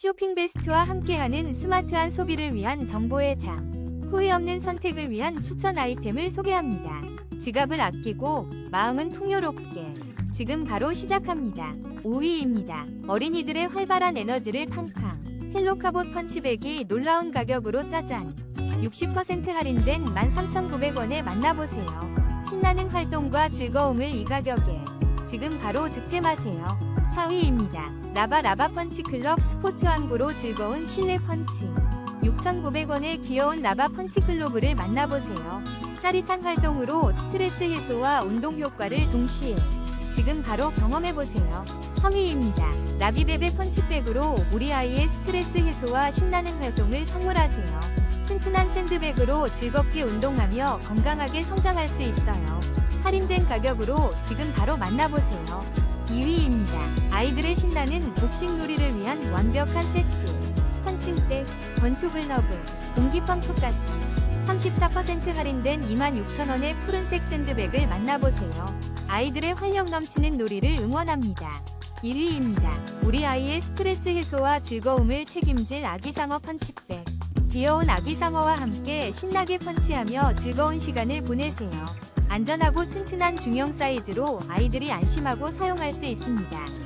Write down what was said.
쇼핑 베스트와 함께하는 스마트한 소비를 위한 정보의 장. 후회 없는 선택을 위한 추천 아이템을 소개합니다. 지갑을 아끼고 마음은 풍요롭게. 지금 바로 시작합니다. 5위입니다. 어린이들의 활발한 에너지를 팡팡. 헬로카봇 펀치백이 놀라운 가격으로 짜잔. 60% 할인된 13,900원에 만나보세요. 신나는 활동과 즐거움을 이 가격에. 지금 바로 득템하세요. 4위입니다. 라바 라바 펀치 클럽 스포츠 왕구로 즐거운 실내 펀치. 6,900원의 귀여운 라바 펀치 클로브를 만나보세요. 짜릿한 활동으로 스트레스 해소와 운동 효과를 동시에. 지금 바로 경험해보세요. 3위입니다. 라비베베 펀치백으로 우리 아이의 스트레스 해소와 신나는 활동을 선물하세요. 튼튼한 샌드백으로 즐겁게 운동하며 건강하게 성장할 수 있어요. 할인된 가격으로 지금 바로 만나보세요. 2위입니다. 아이들의 신나는 복식 놀이를 위한 완벽한 세트. 펀칭백, 권투 글러브, 공기 펌프까지 34% 할인된 26,000원의 푸른색 샌드백을 만나보세요. 아이들의 활력 넘치는 놀이를 응원합니다. 1위입니다. 우리 아이의 스트레스 해소와 즐거움을 책임질 아기상어 펀치백. 귀여운 아기상어와 함께 신나게 펀치하며 즐거운 시간을 보내세요. 안전하고 튼튼한 중형 사이즈로 아이들이 안심하고 사용할 수 있습니다.